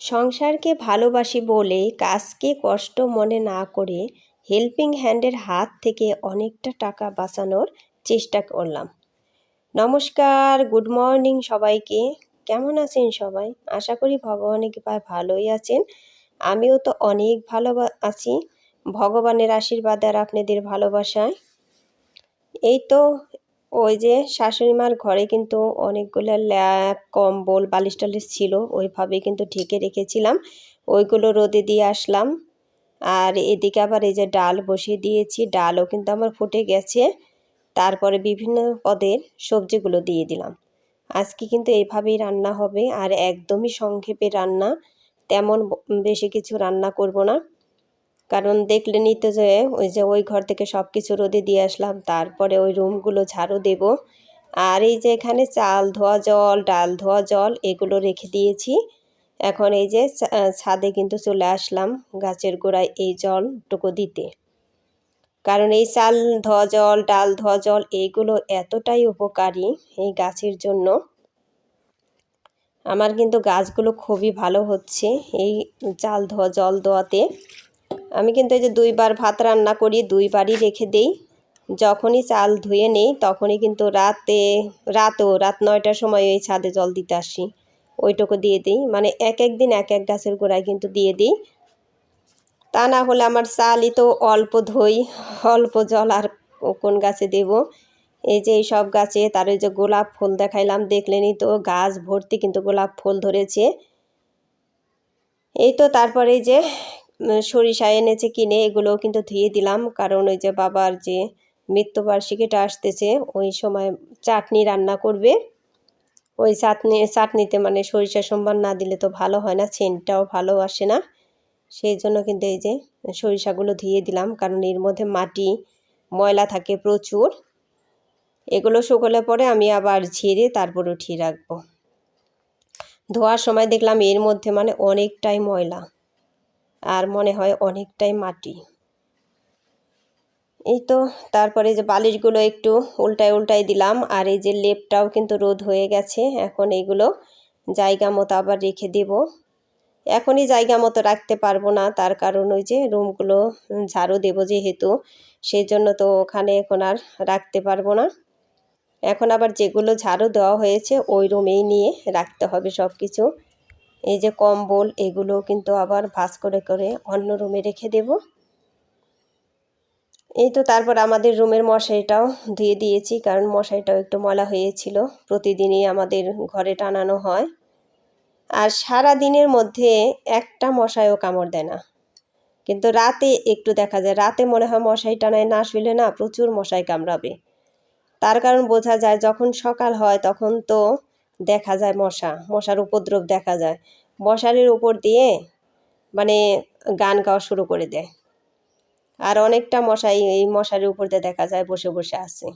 সংসারকে ভালোবাসি বলে কাজকে কষ্ট মনে না করে হেল্পিং হ্যান্ডের হাত থেকে অনেকটা টাকা বাঁচানোর চেষ্টা করলাম। নমস্কার, গুড মর্নিং সবাইকে। কেমন আছেন সবাই? আশা করি ভগবানের কৃপায় ভালোই আছেন। আমিও তো অনেক ভালো আছি। ভগবানের আশীর্বাদ আর আপনাদের ভালোবাসায়। এই তো ওই যে শাশুড়ি মার ঘরে কিন্তু অনেকগুলো ল্যাপ, কম্বল, বালিশ টালিশ ছিল ওইভাবে কিন্তু ঢেকে রেখেছিলাম। ওইগুলো রোদে দিয়ে আসলাম। আর এদিকে আবার এই যে ডাল বসিয়ে দিয়েছি, ডালও কিন্তু আমার ফুটে গেছে। তারপরে বিভিন্ন পদের সবজিগুলো দিয়ে দিলাম। আজকে কিন্তু এইভাবেই রান্না হবে, আর একদমই সংক্ষেপে রান্না, তেমন বেশি কিছু রান্না করব না। কারণ দেখলে নিতে যে ওই যে ওই ঘর থেকে সব কিছু রোদে দিয়ে আসলাম, তারপরে ওই রুমগুলো ঝাড়ু দেব। আর এই যে এখানে চাল ধোয়া জল, ডাল ধোয়া জল, এগুলো রেখে দিয়েছি। এখন এই যে ছাদে কিন্তু চলে আসলাম গাছের গোড়ায় এই জলটুকু দিতে। কারণ এই চাল ধোয়া জল, ডাল ধোয়া জল এইগুলো এতটাই উপকারী এই গাছের জন্য। আমার কিন্তু গাছগুলো খুবই ভালো হচ্ছে এই চাল ধোয়া, জল দেওয়াতে আমি কিন্তু এই যে দুইবার ভাত রান্না করি, দুইবারই রেখে দেই। যখনই চাল ধুয়ে নেই, তখনই কিন্তু রাতে, রাতও, রাত নয়টার সময় ওই ছাদে জল দিতে আসি। ওইটুকু দিয়ে দিই। মানে এক এক দিন এক এক গাছের গোড়ায় কিন্তু দিয়ে দিই। তা না হলে আমার চালই তো অল্প ধুই, অল্প জল আর কোন গাছে দেব? এই যে এই সব গাছে তার ওই যে গোলাপ ফুল দেখাইলাম দেখলেনি তো গাছ ভর্তি কিন্তু গোলাপ ফুল ধরেছে। এই তো তারপরে যে সরিষা এনেছে কিনে, এগুলোও কিন্তু ধুয়ে দিলাম। কারণ ওই যে বাবার যে মৃত্যুবার্ষিকীটা আসতেছে, ওই সময় চাটনি রান্না করবে। ওই চাটনি, চাটনিতে মানে সরিষা সোমবার না দিলে তো ভালো হয় না, সেন্টটাও ভালো আসে না। সেই জন্য কিন্তু এই যে সরিষাগুলো ধুয়ে দিলাম, কারণ এর মধ্যে মাটি, ময়লা থাকে প্রচুর। এগুলো শুকলে পরে আমি আবার ঝেড়ে তারপর উঠিয়ে রাখব। ধোয়ার সময় দেখলাম এর মধ্যে মানে অনেকটাই ময়লা। আর মনে হয় অনেকটাই মাটি। এই তো, তারপরে যে বালিশগুলো একটু উল্টায় উল্টায় দিলাম, আর এই যে লেপটাও কিন্তু রোদ হয়ে গেছে, এখন এইগুলো জায়গা মতো আবার রেখে দেব। এখনই জায়গা মতো রাখতে পারব না, তার কারণ ওই যে রুমগুলো ঝাড়ু দেবো যেহেতু সেই জন্য তো ওখানে এখন আর রাখতে পারব না। এখন আবার যেগুলো ঝাড়ু দেওয়া হয়েছে, ওই রুমেই নিয়ে রাখতে হবে সব কিছু এই যে কম্বল, এগুলো কিন্তু আবার ভাস করে করে অন্য রুমে রেখে দেব। এই তো তারপর আমাদের রুমের মশারিটাও ধুয়ে দিয়েছি, কারণ মশারিটাও একটু ময়লা হয়েছিল। প্রতিদিনই আমাদের ঘরে টানানো হয়। আর সারা দিনের মধ্যে একটা মশাইও কামড় দেয় না। কিন্তু রাতে একটু দেখা যায়, রাতে মনে হয় মশাই টানায় না শুলে না প্রচুর মশাই কামড়াবে। তার কারণ বোঝা যায়, যখন সকাল হয় তখন তো দেখা যায় মশা, মশার উপদ্রব দেখা যায়। মশারির উপর দিয়ে মানে গান গাওয়া শুরু করে দেয়। আর অনেকটা মশাই এই মশারির উপর দিয়ে দেখা যায় বসে বসে আছে।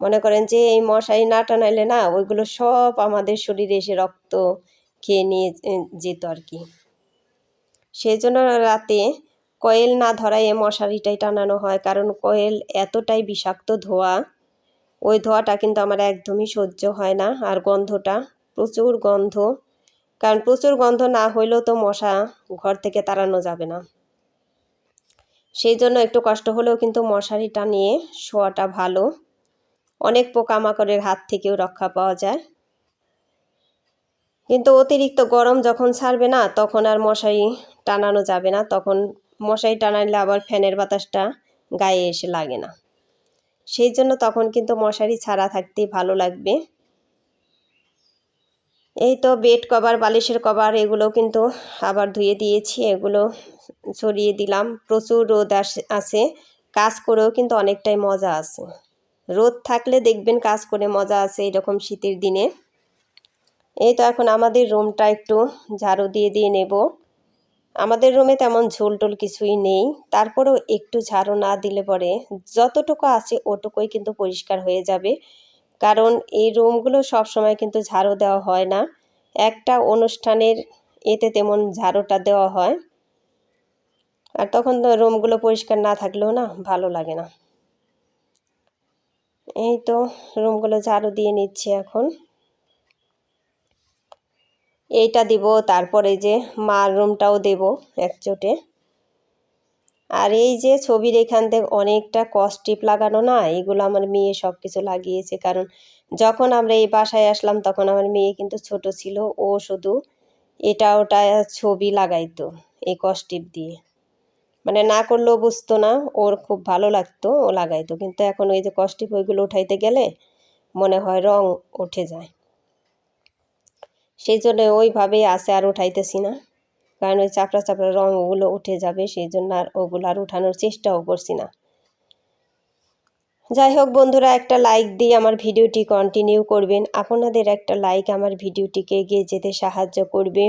মনে করেন যে এই মশারি না টানাইলে না ওইগুলো সব আমাদের শরীরে এসে রক্ত খেয়ে নিয়ে যেত আর কি। সেই জন্য রাতে কয়েল না ধরায় এ মশারিটাই টানানো হয়। কারণ কয়েল এতটাই বিষাক্ত ধোয়া ওই ধোয়াটা কিন্তু আমার একদমই সহ্য হয় না, আর গন্ধটা, প্রচুর গন্ধ। কারণ প্রচুর গন্ধ না হইলেও তো মশা ঘর থেকে তাড়ানো যাবে না। সেই জন্য একটু কষ্ট হলেও কিন্তু মশারিটা নিয়ে শোয়াটা ভালো। অনেক পোকামাকড়ের হাত থেকেও রক্ষা পাওয়া যায়। কিন্তু অতিরিক্ত গরম যখন ছাড়বে না, তখন আর মশারি টানানো যাবে না। তখন মশারি টানাইলে আবার ফ্যানের বাতাসটা গায়ে এসে লাগে না। সেই জন্য তখন কিন্তু মশারি ছাড়া থাকতেই ভালো লাগবে। এই তো বেড কভার, বালিশের কভার, এগুলো কিন্তু আবার ধুয়ে দিয়েছি, এগুলো ছড়িয়ে দিলাম। প্রচুর রোদ আছে, কাজ করেও কিন্তু অনেকটাই মজা আছে। রোদ থাকলে দেখবেন কাজ করে মজা আছে এরকম শীতের দিনে। এই তো এখন আমাদের রুমটা একটু ঝাড়ু দিয়ে দিয়ে নেব। আমাদের রুমে তেমন ঝোল টোল কিছুই নেই। তারপরেও একটু ঝাড়ু না দিলে পরে যতটুকু আছে ওটুকুই কিন্তু পরিষ্কার হয়ে যাবে। কারণ এই রুমগুলো সব সময় কিন্তু ঝাড়ু দেওয়া হয় না। একটা অনুষ্ঠানের এতে তেমন ঝাড়ুটা দেওয়া হয়। আর তখন তো রুমগুলো পরিষ্কার না থাকলেও না ভালো লাগে না। এই তো রুমগুলো ঝাড়ু দিয়ে নিচ্ছে এখন। এইটা দিব, তারপরে যে মার রুমটাও দেব একচোটে আর এই যে ছবির এখান থেকে অনেকটা কস্টিপ লাগানো না, এগুলো আমার মেয়ে সব কিছু লাগিয়েছে। কারণ যখন আমরা এই বাসায় আসলাম, তখন আমার মেয়ে কিন্তু ছোট ছিল, ও শুধু এটা ওটা ছবি লাগাইতো এই কস্টিপ দিয়ে। মানে না করলেও বুঝতো না, ওর খুব ভালো লাগতো, ও লাগাইতো। কিন্তু এখন ওই যে কস্টিপ ওইগুলো উঠাইতে গেলে মনে হয় রং উঠে যায়। সেই জন্য ওইভাবেই আছে আর উঠাইতেছি না। কারণ ওই চাপড়া চাপড়া রং ওগুলো উঠে যাবে, সেই জন্য আর ওগুলো আর উঠানোর চেষ্টাও করছি না। যাই হোক বন্ধুরা, একটা লাইক দিয়ে আমার ভিডিওটি কন্টিনিউ করবেন। আপনাদের একটা লাইক আমার ভিডিওটিকে এগিয়ে যেতে সাহায্য করবে।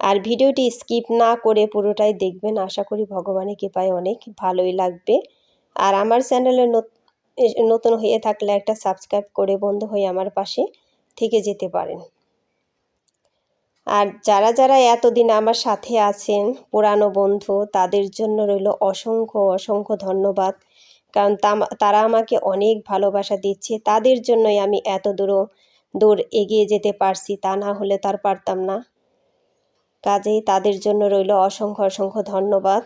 আর ভিডিওটি স্কিপ না করে পুরোটাই দেখবেন। আশা করি ভগবানের কৃপায় অনেক ভালোই লাগবে। আর আমার চ্যানেলে নতুন হয়ে থাকলে একটা সাবস্ক্রাইব করে বন্ধু হয়ে আমার পাশে থেকে যেতে পারেন। আর যারা যারা এতদিন আমার সাথে আছেন, পুরানো বন্ধু, তাদের জন্য রইল অসংখ্য অসংখ্য ধন্যবাদ। কারণ তারা আমাকে অনেক ভালোবাসা দিচ্ছে। তাদের জন্যই আমি এত দূর দূর এগিয়ে যেতে পারছি, তা না হলে তার পারতাম না। কাজেই তাদের জন্য রইল অসংখ্য অসংখ্য ধন্যবাদ।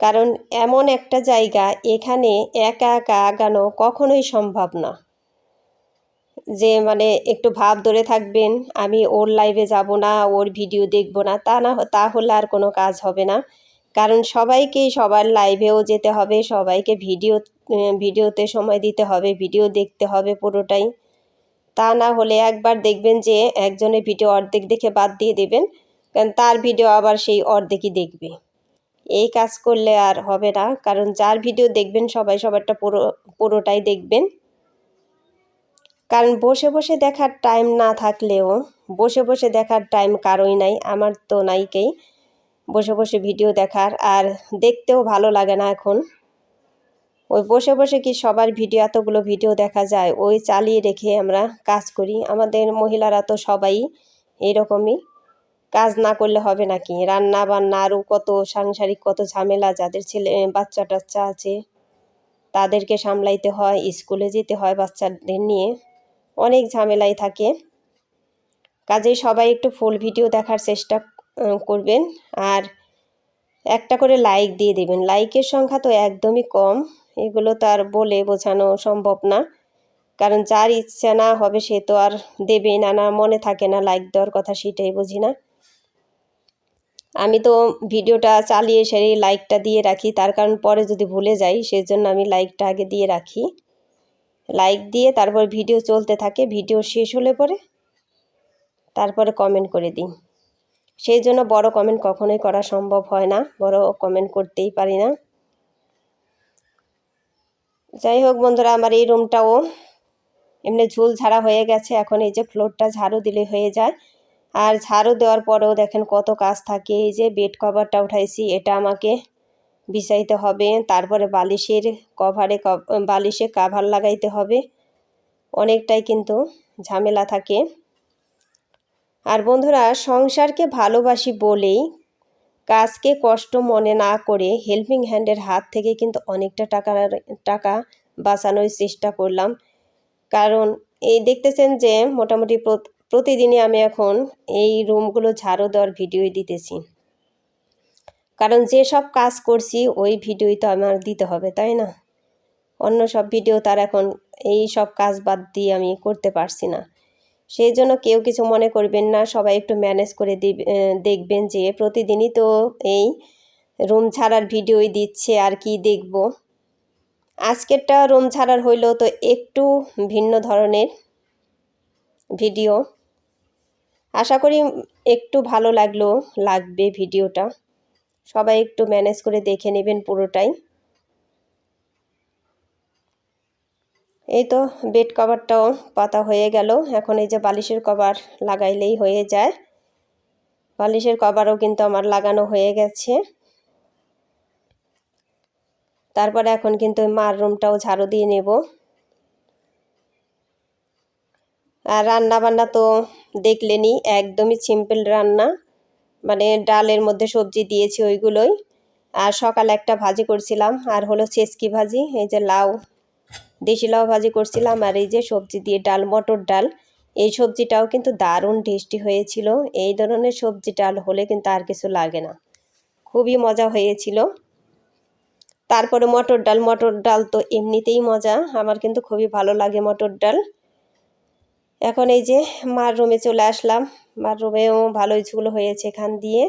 কারণ এমন একটা জায়গা, এখানে একা একা আগানো কখনোই সম্ভব না। যে মানে একটু ভাব ধরে থাকবেন, আমি ওর লাইভে যাব না, ওর ভিডিও দেখব না, তা না তাহলে আর কোনো কাজ হবে না। কারণ সবাইকেই সবার লাইভেও যেতে হবে, সবাইকে ভিডিও ভিডিওতে সময় দিতে হবে ভিডিও দেখতে হবে পুরোটাই। তা না হলে একবার দেখবেন যে একজনের ভিডিও অর্ধেক দেখে বাদ দিয়ে দেবেন, কারণ তার ভিডিও আবার সেই অর্ধেকই দেখবে। এই কাজ করলে আর হবে না, কারণ যার ভিডিও দেখবেন সবাই সবারটা পুরো, পুরোটাই দেখবেন। কারণ বসে বসে দেখার টাইম না থাকলেও, বসে বসে দেখার টাইম কারোই নাই, আমার তো নাইকেই। বসে বসে ভিডিও দেখার, আর দেখতেও ভালো লাগে না এখন। ওই বসে বসে কি সবার ভিডিও এতগুলো ভিডিও দেখা যায়, ওই চালিয়ে রেখে আমরা কাজ করি। আমাদের মহিলারা তো সবাই এইরকমই। কাজ না করলে হবে নাকি রান্না বান্না আরও কত সাংসারিক, কত ঝামেলা, যাদের ছেলে বাচ্চা টাচ্চা আছে, তাদেরকে সামলাইতে হয়, স্কুলে যেতে হয় বাচ্চাদের নিয়ে। অনেক ঝামেলাই থাকে। কাজেই সবাই একটু ফুল ভিডিও দেখার চেষ্টা করবেন। আর একটা করে লাইক দিয়ে দেবেন। লাইকের সংখ্যা তো একদমই কম। এগুলো তো আর বলে বোঝানো সম্ভব না। কারণ যার ইচ্ছা না হবে সে তো আর দেবে না না মনে থাকে না লাইক দেওয়ার কথা সেটাই বুঝি না। আমি তো ভিডিওটা চালিয়ে সেরে লাইকটা দিয়ে রাখি। তার কারণ পরে যদি ভুলে যাই, সেজন্য আমি লাইকটা আগে দিয়ে রাখি। লাইক দিয়ে তারপর ভিডিও চলতে থাকে ভিডিও শেষ হলে পরে তারপরে কমেন্ট করে দিই। সেই জন্য বড় কমেন্ট কখনোই করা সম্ভব হয় না, বড় কমেন্ট করতেই পারি না। যাই হোক বন্ধুরা, আমার এই রুমটাও এমনি ঝুল ঝাড়া হয়ে গেছে, এখন এই যে ফ্লোরটা ঝাড়ু দিলে হয়ে যায়। আর ঝাড়ু দেওয়ার পরেও দেখেন কত কাজ থাকে, এই যে বেড কভারটা উঠাইছি, এটা আমাকে বিছাইতে হবে, তারপরে বালিশের কভারে বালিশে কাভার লাগাইতে হবে। অনেকটাই কিন্তু ঝামেলা থাকে। আর বন্ধুরা, সংসারকে ভালোবাসি বলেই কাজকে কষ্ট মনে না করে হেল্পিং হ্যান্ডের হাত থেকে কিন্তু অনেকটা টাকা টাকা বাঁচানোর চেষ্টা করলাম। কারণ এই দেখতেছেন যে, মোটামুটি প্রতিদিনই আমি এখন এই রুমগুলো ঝাড়ু দেওয়ার ভিডিও দিতেছি। কারণ যে সব কাজ করছি, ওই ভিডিওই তো আমার দিতে হবে, তাই না? অন্য সব ভিডিও তার এখন এই সব কাজ বাদ দিয়ে আমি করতে পারছি না। সেই জন্য কেউ কিছু মনে করবেন না, সবাই একটু ম্যানেজ করে দেখবেন যে প্রতিদিনই তো এই রুম ছাড়ার ভিডিওই দিচ্ছে, আর কি দেখব। আজকেরটা রুম ছাড়ার হইলেও তো একটু ভিন্ন ধরনের ভিডিও। আশা করি একটু ভালো লাগল, লাগবে ভিডিওটা। সবাই একটু ম্যানেজ করে দেখে নেবেন পুরোটাই। এই তো বেড কভারটাও পাতা হয়ে গেল। এখন এই যে বালিশের কভার লাগাইলেই হয়ে যায়। বালিশের কভারও কিন্তু আমার লাগানো হয়ে গেছে। তারপরে এখন কিন্তু মার রুমটাও ঝাড়ু দিয়ে নেব। আর রান্না বান্না তো দেখলেনি একদমই সিম্পল রান্না। ডালের মধ্যে সবজি দিয়েছি ওইগুলোই। আর সকালে একটা ভাজি করছিলাম, আর হলো ছেসকি ভাজি, এই যে লাউ, দেশি লাউ ভাজি করছিলাম, আর এই যে সবজি দিয়ে ডাল, মটর ডাল, এই সবজিটাও কিন্তু দারুণ টেস্টি হয়েছিল। এই ধরনের সবজি ডাল হলে কিন্তু আর কিছু লাগে না। খুবই মজা হয়েছিল। তারপরে মটর ডাল মটর ডাল তো এমনিতেই মজা, আমার কিন্তু খুবই ভালো লাগে মটর ডাল। এখন এই যে মার রুমে চলে আসলাম। মার রুমেও ভালোই ঝুল হয়েছে এখান দিয়ে।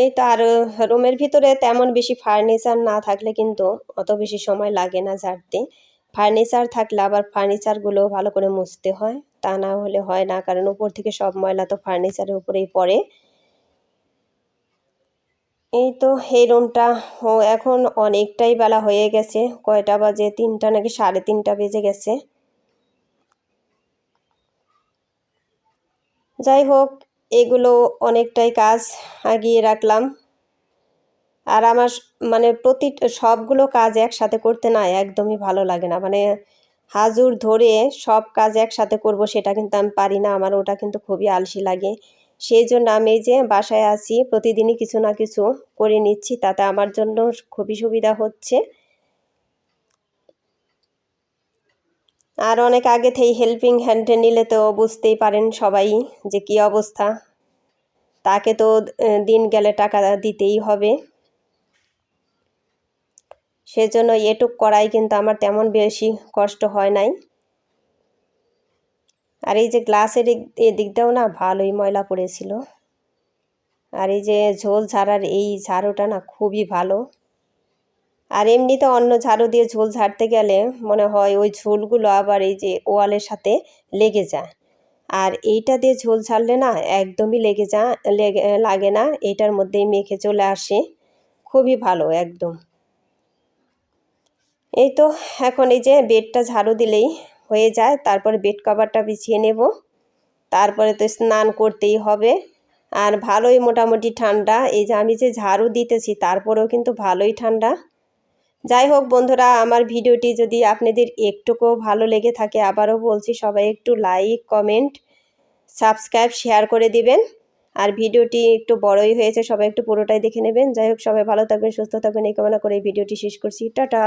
এই তো আর রুমের ভিতরে তেমন বেশি ফার্নিচার না থাকলে কিন্তু অত বেশি সময় লাগে না ঝাড়তে। ফার্নিচার থাকলে আবার ফার্নিচারগুলো ভালো করে মুছতে হয়। তা না হলে হয় না, কারণ উপর থেকে সব ময়লা তো ফার্নিচারের উপরেই পড়ে। এই তো, এই রুমটা এখন অনেকটাই বেলা হয়ে গেছে, কয়টা বাজে? তিনটা নাকি সাড়ে তিনটা বেজে গেছে। যাই হোক, এগুলো অনেকটাই কাজ আগিয়ে রাখলাম। আর আমার মানে প্রতি, সবগুলো কাজ একসাথে করতে না একদমই ভালো লাগে না। মানে হাজুর ধরে সব কাজ একসাথে করব সেটা কিন্তু আমি পারি না, আমার ওটা কিন্তু খুবই আলসি লাগে। সেই জন্য আমি যে বাসায় আছি, প্রতিদিনই কিছু না কিছু করে নিচ্ছি, তাতে আমার জন্য খুবই সুবিধা হচ্ছে। আর অনেক আগে থেকেই হেল্পিং হ্যান্ডে নিলে তো বুঝতেই পারেন সবাই যে কি অবস্থা। তাকে তো দিন গেলে টাকা দিতেই হবে। সেজন্য এটুক করাই কিন্তু আমার তেমন বেশি কষ্ট হয় নাই। আর এই যে গ্লাসের এদিকটাও না ভালোই ময়লা পড়েছিল। আর এই যে ঝোল ঝাড়ার এই ঝাড়ুটা না খুবই ভালো। আর এমনিতে অন্য ঝাড়ু দিয়ে ঝোল ঝাড়তে গেলে মনে হয় ওই ঝোলগুলো আবার এই যে ওয়ালের সাথে লেগে যায়। আর এইটা দিয়ে ঝোল ছাড়লে না একদমই লেগে যা লেগে না এইটার মধ্যেই মেখে চলে আসে। খুবই ভালো একদম। এই তো, এখন এই যে বেডটা ঝাড়ু দিলেই হয়ে যায়, তারপরে বেড কভারটা বিছিয়ে নেব। তারপরে তো স্নান করতেই হবে। আর ভালোই মোটামুটি ঠান্ডা। এই যে আমি যে ঝাড়ু দিতেছি, তারপরেও কিন্তু ভালোই ঠান্ডা। যাই হোক বন্ধুরা, আমার ভিডিওটি যদি আপনাদের একটুকুও ভালো লেগে থাকে, আবারও বলছি সবাই একটু লাইক কমেন্ট সাবস্ক্রাইব শেয়ার করে দিবেন। আর ভিডিওটি একটু বড়ই হয়েছে, সবাই একটু পুরোটাই দেখে নেবেন। যাই হোক, সবাই ভালো থাকবেন, সুস্থ থাকবেন, এই কামনা করে এই ভিডিওটি শেষ করছি। টাটা!